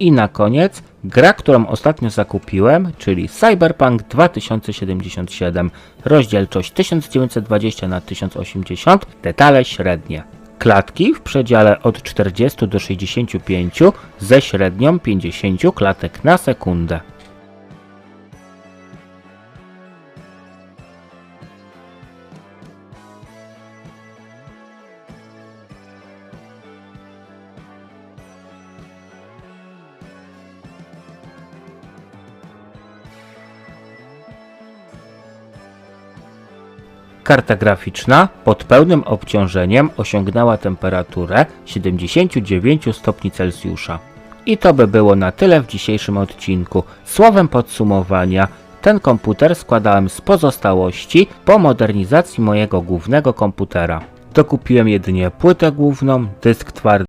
I na koniec gra, którą ostatnio zakupiłem, czyli Cyberpunk 2077, rozdzielczość 1920 na 1080, detale średnie. Klatki w przedziale od 40 do 65 ze średnią 50 klatek na sekundę. Karta graficzna pod pełnym obciążeniem osiągnęła temperaturę 79 stopni Celsjusza. I to by było na tyle w dzisiejszym odcinku. Słowem podsumowania, ten komputer składałem z pozostałości po modernizacji mojego głównego komputera. Dokupiłem jedynie płytę główną, dysk twardy